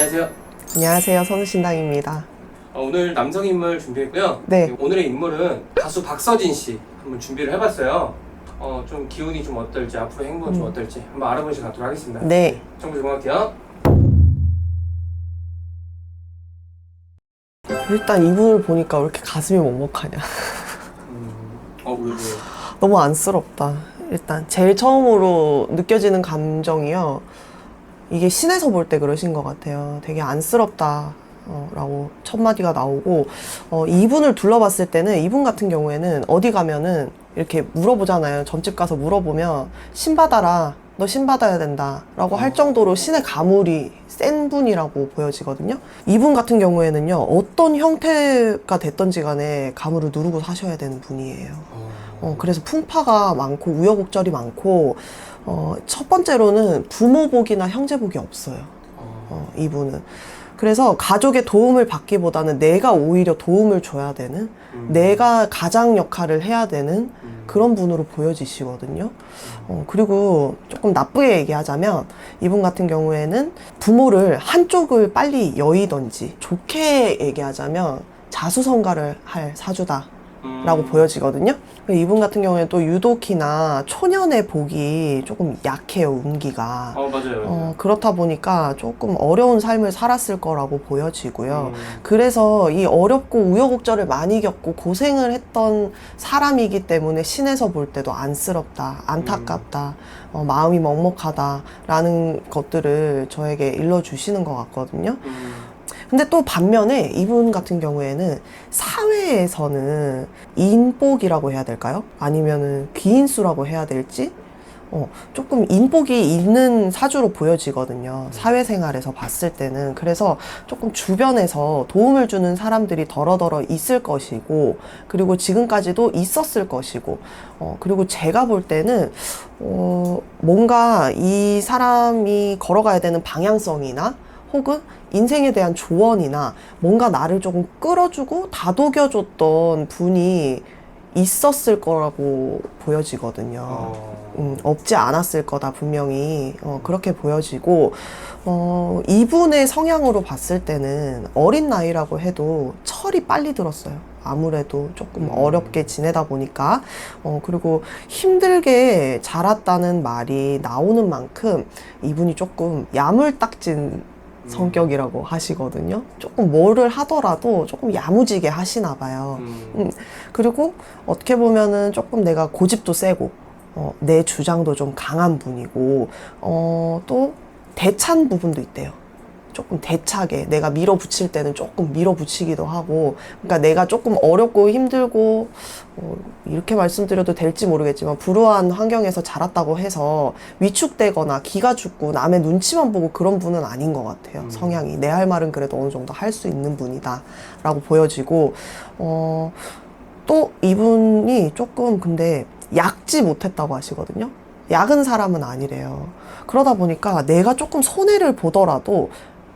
안녕하세요. 안녕하세요. 선우신당입니다. 어, 오늘 남성 인물 준비했고요. 네. 오늘의 인물은 가수 박서진 씨 한번 준비를 해봤어요. 어, 좀 기운이 좀 어떨지 앞으로 행보가 좀 음. 어떨지 한번 알아보시 가도록 하겠습니다. 네. 정보 정할게요. 일단 이분을 보니까 왜 이렇게 가슴이 먹먹하냐. 음, 어, 왜, 왜? 너무 안쓰럽다. 일단 제일 처음으로 느껴지는 감정이요. 이게 신에서 볼 때 그러신 것 같아요. 되게 안쓰럽다. 어, 라고 첫 마디가 나오고 어, 이분을 둘러봤을 때는 이분 같은 경우에는 어디 가면은 이렇게 물어보잖아요. 점집 가서 물어보면 신 받아라. 너 신 받아야 된다. 라고 할 정도로 신의 가물이 센 분이라고 보여지거든요. 이분 같은 경우에는요. 어떤 형태가 됐던지 간에 가물을 누르고 사셔야 되는 분이에요. 어, 어, 그래서 풍파가 많고 우여곡절이 많고 어, 첫 번째로는 부모복이나 형제복이 없어요. 어, 어, 이분은. 그래서 가족의 도움을 받기보다는 내가 오히려 도움을 줘야 되는 음, 내가 가장 역할을 해야 되는 음, 그런 분으로 보여지시거든요. 어, 그리고 조금 나쁘게 얘기하자면 이분 같은 경우에는 부모를 한쪽을 빨리 여의던지 좋게 얘기하자면 자수성가를 할 사주다. 음, 라고 보여지거든요. 이분 같은 경우에는 또 유독히나 초년의 복이 조금 약해요, 운기가. 어, 맞아요. 어, 그렇다 보니까 조금 어려운 삶을 살았을 거라고 보여지고요. 음, 그래서 이 어렵고 우여곡절을 많이 겪고 고생을 했던 사람이기 때문에 신에서 볼 때도 안쓰럽다, 안타깝다, 어, 마음이 먹먹하다라는 것들을 저에게 일러주시는 것 같거든요. 음, 근데 또 반면에 이분 같은 경우에는 사회에서는 인복이라고 해야 될까요? 아니면은 귀인수라고 해야 될지? 어, 조금 인복이 있는 사주로 보여지거든요. 사회생활에서 봤을 때는. 그래서 조금 주변에서 도움을 주는 사람들이 더러더러 있을 것이고, 그리고 지금까지도 있었을 것이고, 어, 그리고 제가 볼 때는, 어, 뭔가 이 사람이 걸어가야 되는 방향성이나, 혹은 인생에 대한 조언이나 뭔가 나를 조금 끌어주고 다독여줬던 분이 있었을 거라고 보여지거든요. 어, 음, 없지 않았을 거다 분명히 어, 그렇게 보여지고 어, 이분의 성향으로 봤을 때는 어린 나이라고 해도 철이 빨리 들었어요. 아무래도 조금 음. 어렵게 지내다 보니까 어, 그리고 힘들게 자랐다는 말이 나오는 만큼 이분이 조금 야물딱진 음, 성격이라고 하시거든요. 조금 뭐를 하더라도 조금 야무지게 하시나 봐요. 음, 음. 그리고 어떻게 보면은 조금 내가 고집도 세고, 어, 내 주장도 좀 강한 분이고, 어, 또 대찬 부분도 있대요. 조금 대차게 내가 밀어붙일 때는 조금 밀어붙이기도 하고, 그러니까 내가 조금 어렵고 힘들고, 어, 이렇게 말씀드려도 될지 모르겠지만, 불우한 환경에서 자랐다고 해서 위축되거나 기가 죽고 남의 눈치만 보고 그런 분은 아닌 것 같아요. 음. 성향이. 내 할 말은 그래도 어느 정도 할 수 있는 분이다. 라고 보여지고, 어, 또 이분이 조금 근데 약지 못했다고 하시거든요. 약은 사람은 아니래요. 그러다 보니까 내가 조금 손해를 보더라도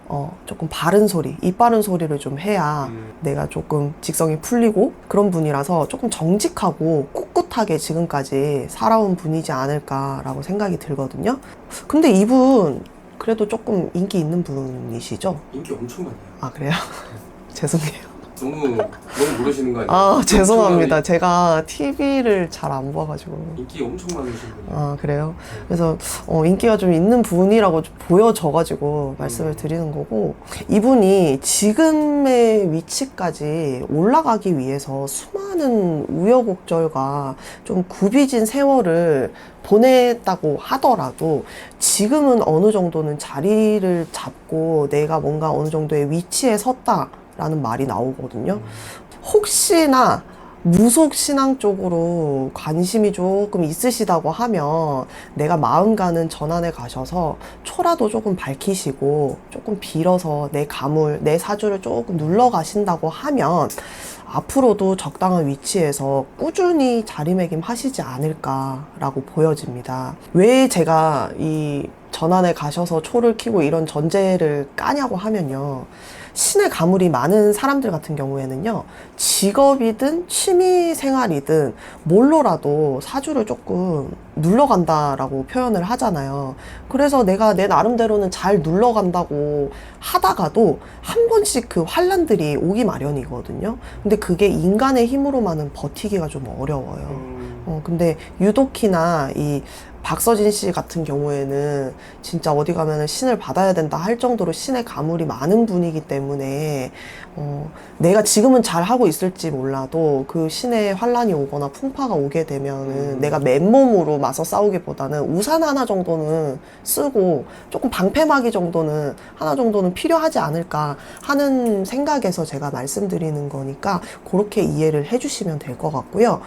어, 조금 바른 소리, 입 바른 소리를 좀 해야 음, 내가 조금 직성이 풀리고 그런 분이라서 조금 정직하고 꿋꿋하게 지금까지 살아온 분이지 않을까라고 생각이 들거든요. 근데 이분 그래도 조금 인기 있는 분이시죠? 인기 엄청 많아요. 아, 그래요? 죄송해요. 너무 너무 모르시는 거 아니에요? 아, 죄송합니다. 제가 TV를 잘 안 봐가지고. 인기 엄청 많으신 분이에요. 아, 그래요? 그래서, 어, 인기가 좀 있는 분이라고 좀 보여져가지고 말씀을 음. 드리는 거고, 이분이 지금의 위치까지 올라가기 위해서 수많은 우여곡절과 좀 굽이진 세월을 보냈다고 하더라도 지금은 어느 정도는 자리를 잡고 내가 뭔가 어느 정도의 위치에 섰다 라는 말이 나오거든요. 혹시나 무속 신앙 쪽으로 관심이 조금 있으시다고 하면 내가 마음 가는 전환에 가셔서 초라도 조금 밝히시고 조금 빌어서 내 가물, 내 사주를 조금 눌러 가신다고 하면 앞으로도 적당한 위치에서 꾸준히 자리매김 하시지 않을까라고 보여집니다. 왜 제가 이 전환에 가셔서 초를 키고 이런 전제를 까냐고 하면요. 신의 가물이 많은 사람들 같은 경우에는요, 직업이든 취미 생활이든 뭘로라도 사주를 조금 눌러간다라고 표현을 하잖아요. 그래서 내가 내 나름대로는 잘 눌러간다고 하다가도 한 번씩 그 환란들이 오기 마련이거든요. 근데 그게 인간의 힘으로만은 버티기가 좀 어려워요. 음, 어, 근데 유독히나 이 박서진 씨 같은 경우에는 진짜 어디 가면은 신을 받아야 된다 할 정도로 신의 가물이 많은 분이기 때문에 어, 내가 지금은 잘 하고 있을지 몰라도 그 신의 환란이 오거나 풍파가 오게 되면은 음. 내가 맨몸으로 맞서 싸우기보다는 우산 하나 정도는 쓰고 조금 방패막이 정도는 하나 정도는 필요하지 않을까 하는 생각에서 제가 말씀드리는 거니까 그렇게 이해를 해주시면 될 것 같고요.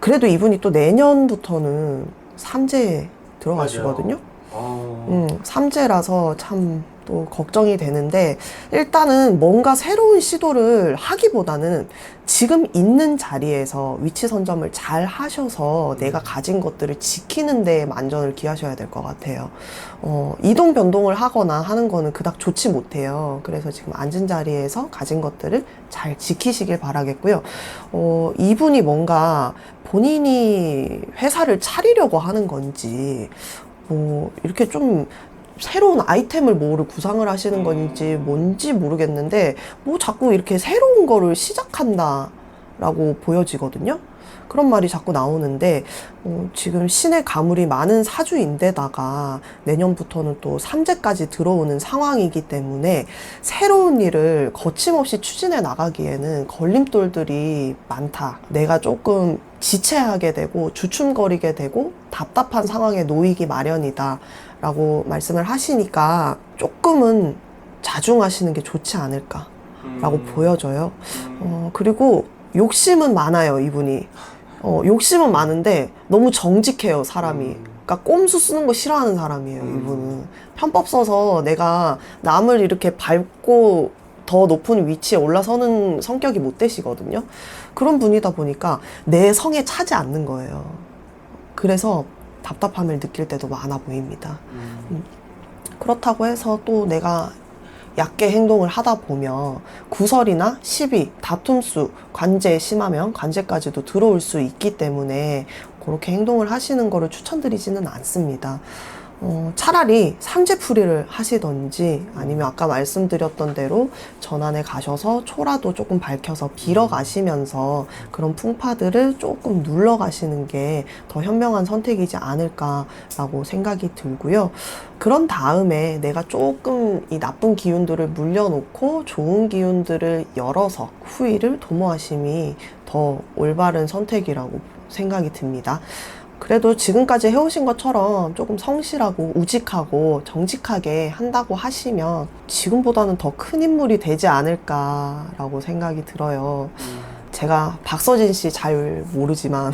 그래도 이분이 또 내년부터는 삼재 들어가시거든요. 어, 음, 삼재라서 참 또 걱정이 되는데 일단은 뭔가 새로운 시도를 하기보다는 지금 있는 자리에서 위치 선점을 잘 하셔서 내가 가진 것들을 지키는 데에 만전을 기하셔야 될 것 같아요. 어, 이동 변동을 하거나 하는 거는 그닥 좋지 못해요. 그래서 지금 앉은 자리에서 가진 것들을 잘 지키시길 바라겠고요. 어, 이분이 뭔가 본인이 회사를 차리려고 하는 건지 뭐 이렇게 좀 새로운 아이템을 뭐를 구상을 하시는 건지 뭔지 모르겠는데 뭐 자꾸 이렇게 새로운 거를 시작한다 라고 보여지거든요. 그런 말이 자꾸 나오는데 어, 지금 신의 가물이 많은 사주인데다가 내년부터는 또 삼재까지 들어오는 상황이기 때문에 새로운 일을 거침없이 추진해 나가기에는 걸림돌들이 많다. 내가 조금 지체하게 되고 주춤거리게 되고 답답한 상황에 놓이기 마련이다. 라고 말씀을 하시니까 조금은 자중하시는 게 좋지 않을까. 라고 음, 보여져요. 음, 어, 그리고 욕심은 많아요, 이분이. 어, 욕심은 많은데 너무 정직해요, 사람이. 음. 그러니까 꼼수 쓰는 거 싫어하는 사람이에요, 음. 이분은. 편법 써서 내가 남을 이렇게 밟고 더 높은 위치에 올라서는 성격이 못 되시거든요. 그런 분이다 보니까 내 성에 차지 않는 거예요. 그래서 답답함을 느낄 때도 많아 보입니다. 음, 그렇다고 해서 또 내가 얕게 행동을 하다 보면 구설이나 시비, 다툼수, 관제 심하면 관제까지도 들어올 수 있기 때문에 그렇게 행동을 하시는 거를 추천드리지는 않습니다. 어, 차라리 삼재풀이를 하시던지 아니면 아까 말씀드렸던 대로 전안에 가셔서 초라도 조금 밝혀서 빌어 가시면서 그런 풍파들을 조금 눌러 가시는 게 더 현명한 선택이지 않을까라고 생각이 들고요. 그런 다음에 내가 조금 이 나쁜 기운들을 물려놓고 좋은 기운들을 열어서 후위를 도모하심이 더 올바른 선택이라고 생각이 듭니다. 그래도 지금까지 해오신 것처럼 조금 성실하고 우직하고 정직하게 한다고 하시면 지금보다는 더 큰 인물이 되지 않을까라고 생각이 들어요. 음, 제가 박서진 씨 잘 모르지만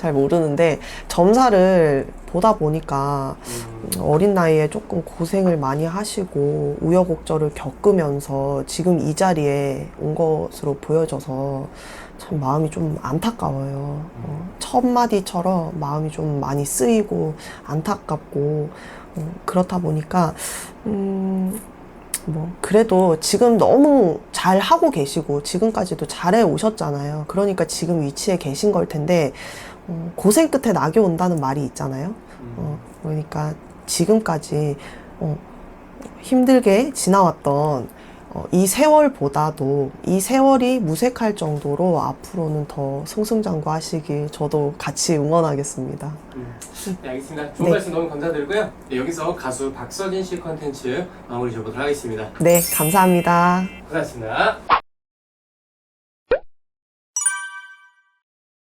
잘 모르는데 점사를 보다 보니까 음, 어린 나이에 조금 고생을 많이 하시고 우여곡절을 겪으면서 지금 이 자리에 온 것으로 보여져서 참 마음이 좀 안타까워요. 어, 첫 마디처럼 마음이 좀 많이 쓰이고 안타깝고 어, 그렇다 보니까 음, 뭐 그래도 지금 너무 잘 하고 계시고 지금까지도 잘해 오셨잖아요. 그러니까 지금 위치에 계신 걸 텐데 어, 고생 끝에 낙이 온다는 말이 있잖아요. 음. 어, 그러니까 지금까지 어, 힘들게 지나왔던 어, 이 세월보다도 이 세월이 무색할 정도로 앞으로는 더 승승장구하시길 저도 같이 응원하겠습니다. 음. 네, 알겠습니다. 좋은 네. 말씀 너무 감사드리고요. 네, 여기서 가수 박서진 씨 컨텐츠 마무리 줘보도록 하겠습니다. 네, 감사합니다. 고생하셨습니다.